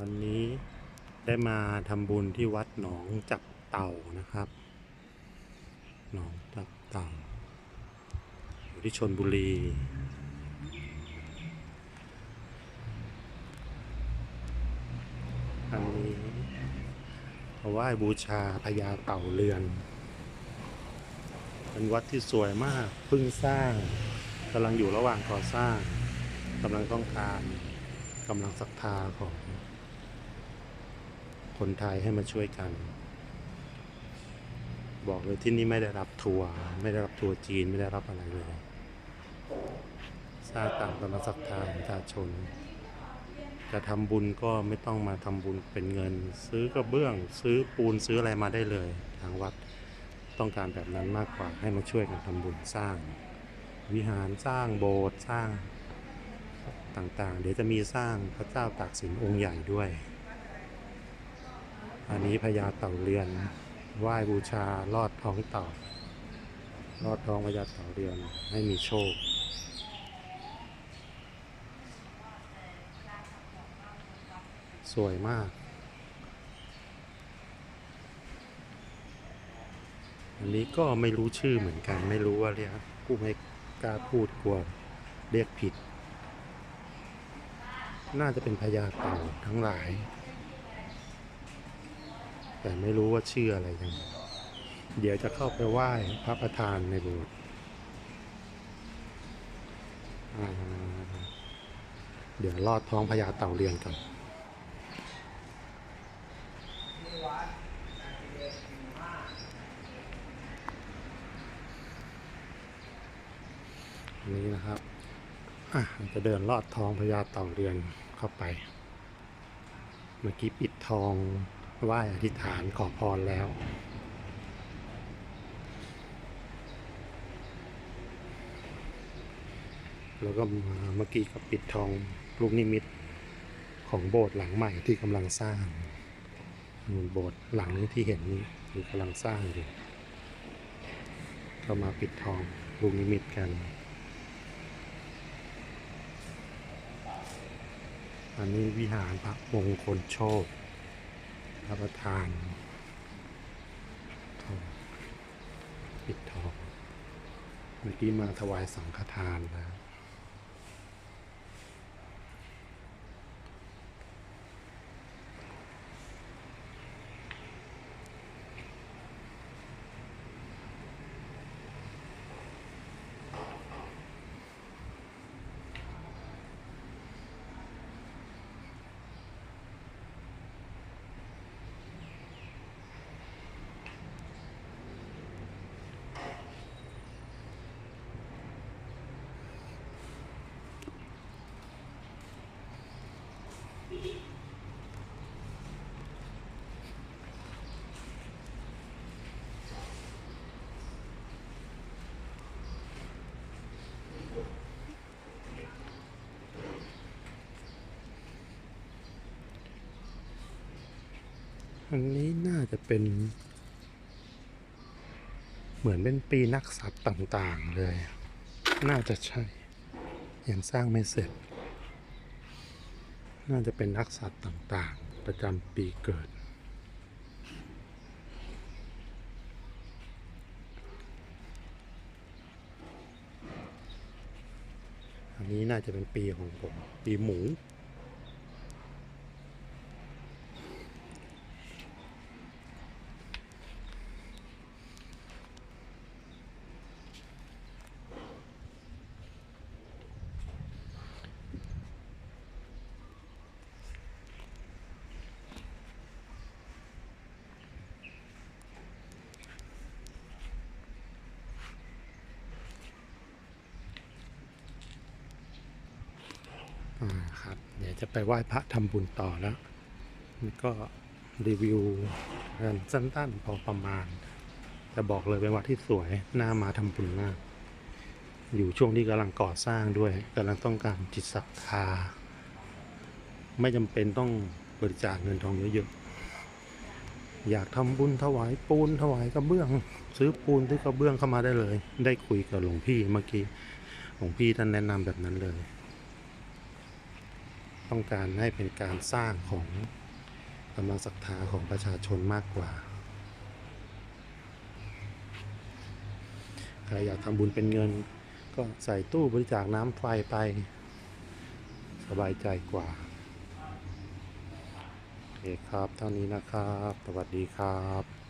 วันนี้ได้มาทำบุญที่วัดหนองจับเต่านะครับ หนองจับเต่า อยู่ที่ชนบุรีอันนี้มาไหวบูชาพญาเต่าเรือน เป็นวัดที่สวยมากเพิ่งสร้างกำลังอยู่ระหว่างก่อสร้างกำลังต้องการกำลังศรัทธาของ คนไทยให้มาช่วยกัน บอกเลยที่นี่ไม่ได้รับทัวร์ไม่ได้รับทัวร์จีนไม่ได้รับอะไรเลยสร้างตามกำลังศรัทธาของประชาชน จะทำบุญก็ไม่ต้องมาทำบุญเป็นเงิน ซื้อกระเบื้อง ซื้อปูนซื้ออะไรมาได้เลย ทางวัดต้องการแบบนั้นมากกว่าให้มาช่วยกันทำบุญสร้าง วิหารสร้างโบสถ์สร้างต่างๆ เดี๋ยวจะมีสร้างพระเจ้าตากสินองค์ใหญ่ด้วย อันนี้พญาเต่าเรือน ไหว้บูชาลอดท้องเต่า ลอดท้องพญาเต่าเรือนให้มีโชค สวยมาก อันนี้ก็ไม่รู้ชื่อเหมือนกัน ไม่รู้ว่าเรียกผู้ไม่กล้าพูดกลัวเรียกผิด น่าจะเป็นพญาเต่าทั้งหลาย แต่ไม่รู้ว่าชื่ออะไรยังเดี๋ยวจะเข้าไปไหว้พระประธานในโบสถ์เดี๋ยวลอดท้องพญาเต่าเรียนก่อนอันนี้นะครับอะจะเดินลอดท้องพญาเต่าเรือนเข้าไป เมื่อกี้ปิดทอง ไหว้อธิษฐานขอพรแล้ว แล้วก็เมื่อกี้ก็ปิดทองลูกนิมิตของโบสถ์หลังใหม่ที่กำลังสร้างโบสถ์หลังนี้ที่เห็นนี่คือกำลังสร้างอยู่ก็มาปิดทองลูกนิมิตกัน อันนี้วิหารพระมงคลโชค รับประทานทองปิดทอง เมื่อกี้มาถวายสังฆทานแล้ว อันนี้น่าจะเป็น เหมือนเป็นปีนักสัตว์ต่างๆเลย น่าจะใช่ ยังสร้างไม่เสร็จ น่าจะเป็นนักสัตว์ต่างๆ ประจำปีเกิดอันนี้น่าจะเป็นปีของผม ปีหมู อ่าครับ เดี๋ยวจะไปไหว้พระทำบุญต่อแล้วนี่ก็รีวิวกันสั้นๆพอประมาณแต่บอกเลยเป็นวัดที่สวยน่ามาทำบุญมาก อยู่ช่วงที่กำลังก่อสร้างด้วยกำลังต้องการจิตศรัทธา ไม่จำเป็นต้องบริจาคเงินทองเยอะๆ อยากทำบุญถวายปูนถวายกระเบื้อง ซื้อปูนซื้อกระเบื้องเข้ามาได้เลย ได้คุยกับหลวงพี่เมื่อกี้หลวงพี่ท่านแนะนำแบบนั้นเลย ต้องการให้เป็นการสร้างของกำลังศรัทธาของประชาชนมากกว่า ใครอยากทำบุญเป็นเงิน ก็ใส่ตู้บริจาคน้ำไฟไป สบายใจกว่าโอเคครับ เท่านี้นะครับ สวัสดีครับ